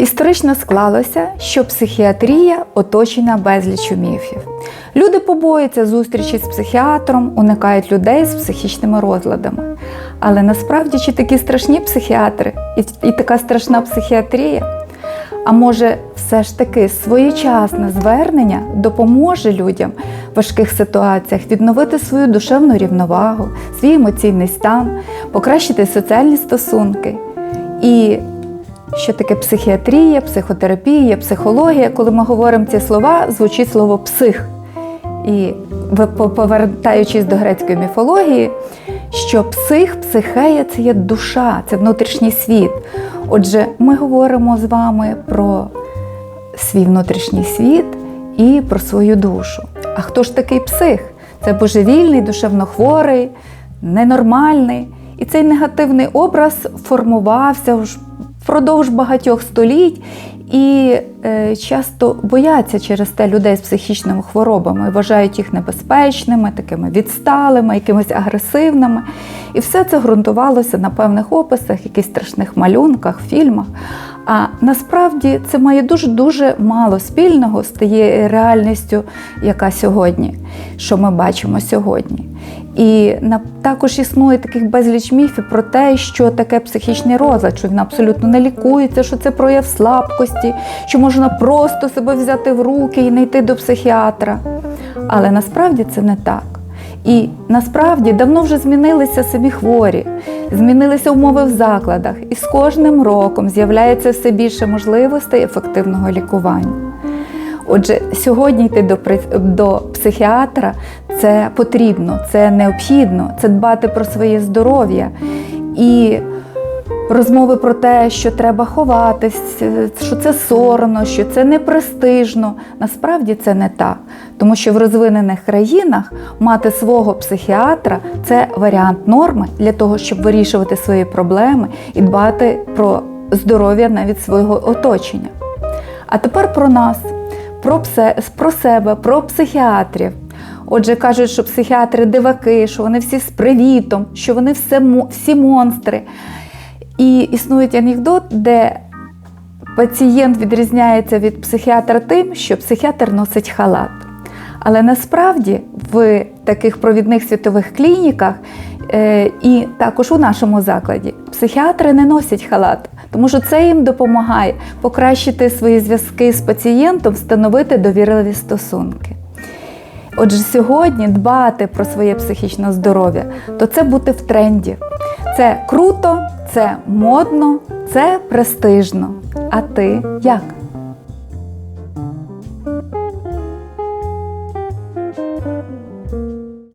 Історично склалося, що психіатрія оточена безліччю міфів. Люди побоюються зустрічі з психіатром, уникають людей з психічними розладами. Але насправді чи такі страшні психіатри і, і така страшна психіатрія? А може, все ж таки своєчасне звернення допоможе людям в важких ситуаціях відновити свою душевну рівновагу, свій емоційний стан, покращити соціальні стосунки. І що таке психіатрія, психотерапія, психологія, коли ми говоримо ці слова, звучить слово псих. І повертаючись до грецької міфології, що псих, психея це є душа, це внутрішній світ. Отже, ми говоримо з вами про свій внутрішній світ і про свою душу. А хто ж такий псих? Це божевільний, душевно хворий, ненормальний. І цей негативний образ формувався впродовж багатьох століть. І е, часто бояться через те людей з психічними хворобами, вважають їх небезпечними, такими відсталими, якимись агресивними. І все це ґрунтувалося на певних описах, якихось страшних малюнках, фільмах. Насправді це має дуже-дуже мало спільного з тією реальністю, яка сьогодні, що ми бачимо сьогодні. І також існує таких безліч міфів про те, що таке психічний розлад, що він абсолютно не лікується, що це прояв слабкості, що можна просто себе взяти в руки і не йти до психіатра. Але насправді це не так. І насправді давно вже змінилися самі хворі, змінилися умови в закладах, і з кожним роком з'являється все більше можливостей ефективного лікування. Отже, сьогодні йти до, до психіатра це потрібно, це необхідно, це дбати про своє здоров'я. І розмови про те, що треба ховатись, що це соромно, що це не престижно. Насправді це не так. Тому що в розвинених країнах мати свого психіатра це варіант норми для того, щоб вирішувати свої проблеми і дбати про здоров'я навіть свого оточення. А тепер про нас, про, псе, про себе, про психіатрів. Отже, кажуть, що психіатри диваки, що вони всі з привітом, що вони все, всі монстри. І існує анекдот, де пацієнт відрізняється від психіатра тим, що психіатр носить халат. Але насправді в таких провідних світових клініках е, і також у нашому закладі психіатри не носять халат, тому що це їм допомагає покращити свої зв'язки з пацієнтом, встановити довірливі стосунки. Отже, сьогодні дбати про своє психічне здоров'я, то це бути в тренді. Це круто, це модно, це престижно. А ти як?